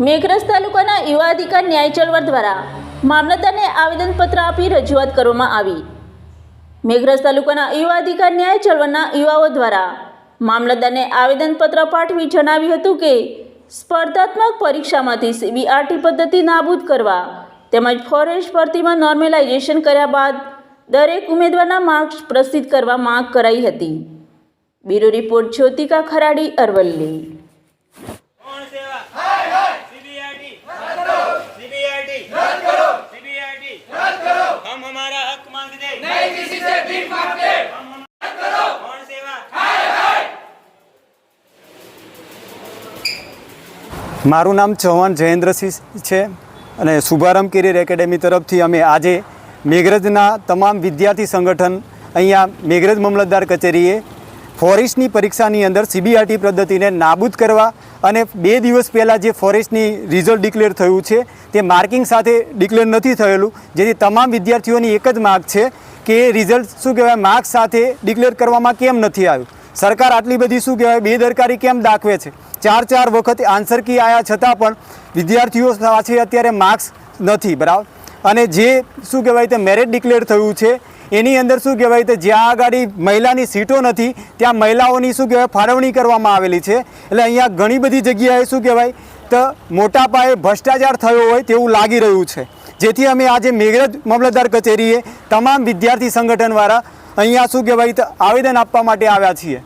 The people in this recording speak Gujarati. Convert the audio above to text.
મેઘરજ તાલુકાના યુવા અધિકાર ન્યાય ચળવળ દ્વારા મામલતદારને આવેદનપત્ર આપી રજૂઆત કરવામાં આવી. મેઘરજ તાલુકાના યુવા અધિકાર ન્યાય ચળવળના યુવાઓ દ્વારા મામલતદારને આવેદનપત્ર પાઠવી જણાવ્યું હતું કે, સ્પર્ધાત્મક પરીક્ષામાંથી સીબીઆરટી પદ્ધતિ નાબૂદ કરવા તેમજ ફોરેસ્ટ ભરતીમાં નોર્મલાઇઝેશન કર્યા બાદ દરેક ઉમેદવારના માર્ક્સ પ્રસિદ્ધ કરવા માંગ કરાઈ હતી. Bureau report Jyotika Kharadi Aravalli. મારું નામ ચૌહાણ જયેન્દ્રસિંહ છે અને શુભારંભ કેરિયર એકેડેમી તરફથી અમે આજે મેઘરજના તમામ વિદ્યાર્થી સંગઠન અહીંયા મેઘરજ મામલતદાર કચેરીએ ફોરેસ્ટની પરીક્ષાની અંદર સીબીઆરટી પદ્ધતિને નાબૂદ કરવા અને બે દિવસ પહેલાં જે ફોરેસ્ટની રિઝલ્ટ ડિક્લેર થયું છે તે માર્કિંગ સાથે ડિક્લેર નથી થયેલું જેથી તમામ વિદ્યાર્થીઓની એક જ માગ છે. કે રિઝલ્ટ શું કહેવાય? માર્ક્સ સાથે ડિક્લેર કરવામાં કેમ નથી આવ્યું? સરકાર આટલી બધી શું કહેવાય? બેદરકારી કેમ દાખવે છે? ચાર ચાર વખત આન્સર કી આવ્યા છતાં પણ વિદ્યાર્થીઓ પાસે અત્યારે માર્ક્સ નથી, બરાબર? અને જે શું કહેવાય તે મેરિટ ડિક્લેર થયું છે, એની અંદર શું કહેવાય તો જ્યાં આગળ મહિલાની સીટો નથી, ત્યાં મહિલાઓની શું કહેવાય ફાળવણી કરવામાં આવેલી છે. એટલે અહીંયા ઘણી બધી જગ્યાએ શું કહેવાય? તો મોટા પાયે ભ્રષ્ટાચાર થયો હોય તેવું લાગી રહ્યું છે. જેથી અમે આજે મેઘરજ મામલતદાર કચેરીએ તમામ વિદ્યાર્થી સંગઠન દ્વારા અહીંયા શું કહેવાય આવેદન આપવા માટે આવ્યા છીએ.